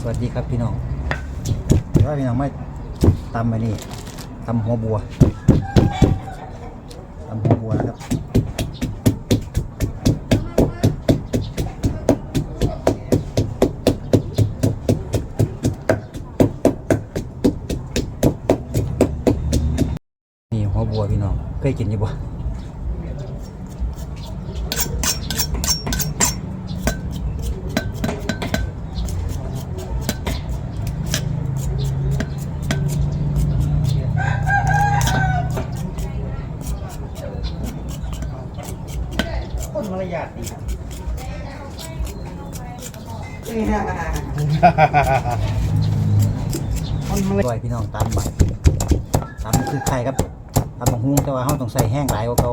สวัสดีครับพี่น้องเดี๋ยวพี่น้องไม่ตำมานี่ตำหัวบัวตำหัวบัวนะครับนี่หัวบัวพี่น้องเคยกินอยี่บ่ มารยาทดีครับคนมารด้วยพี่น้องตำบัดตำคือไข่ครับตำบักฮุ้งแต่ว่าเขาต้องใส่แห้งหลายกว่าเขา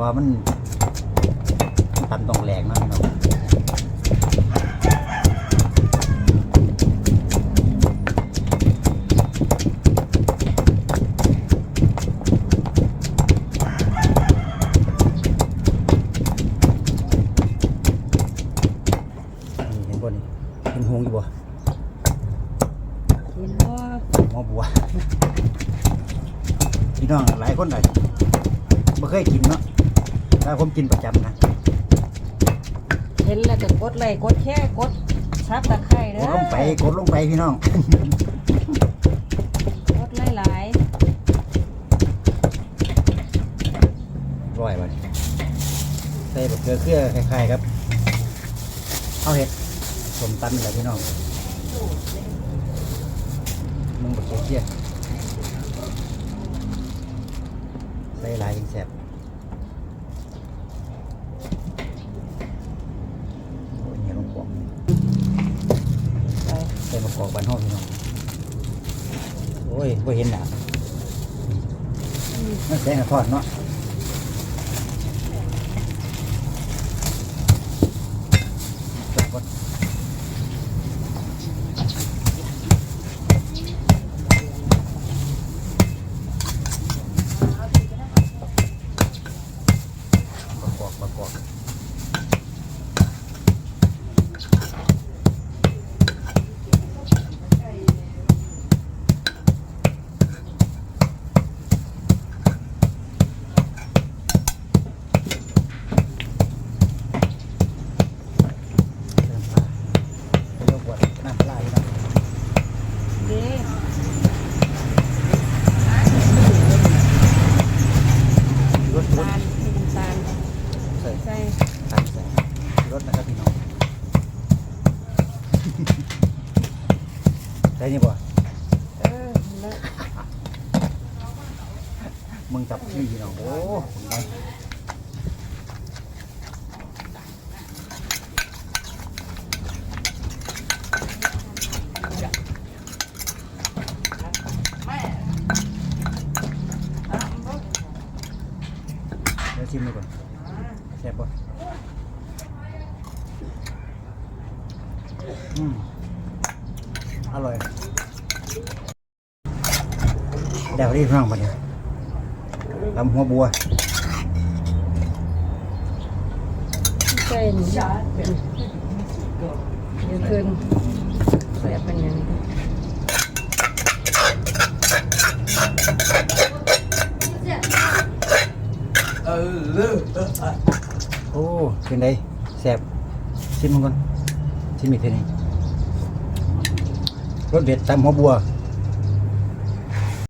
ว่ามันตำต้องแหลกเนาะพี่น้อง ห็นว่หมอบัวพี่น้องหลายคนเลยไม่เคยกินเนาะถ้าผมกินประจำนะเห็นแล้วก็กดไลค์กดแค่กดซับตะไคร้เด้กดลงไปกดลงไปพี่น้องกดหลายร่อยว่ะใส่บะเกลือเครือคล้ายๆครับเอาเห็ดสมตันแหละพี่น้อง เกลือเครือใส่หลายยิ่งแซ่บโอ้ยเนี่ยลงปองๆไปใส่มะกอกบานห้องพี่น้องโอ้ยไ่เห็นหนาไม่แสงกระทอดเนาะจบก่อนมะกอกมะกอกน้ำปลาเรียกว่าน้ำปลาพี่น้อง เด้ รสร ตา ส ลมีน้ำตาล ใส่ ใส่ ตามใส่ รสนะครับพี่น้องใส่นี่บ่เออแล้วมึงจับนี่พี่น้องโอ้ไง เดี๋ยวชิมดูก่อนแซ่บป่ะ อืมอร่อยเดี๋ยวรีบร่างมาเนี่ยลำหัวบัวใส่นี่เดี๋ยวคืนแซ่บเป็นหยังเออเลิกโอ้เป็นไงแซ่บชิมมันก่อนชิมอีกทีหนึง รสเด็ดตำหัวบัว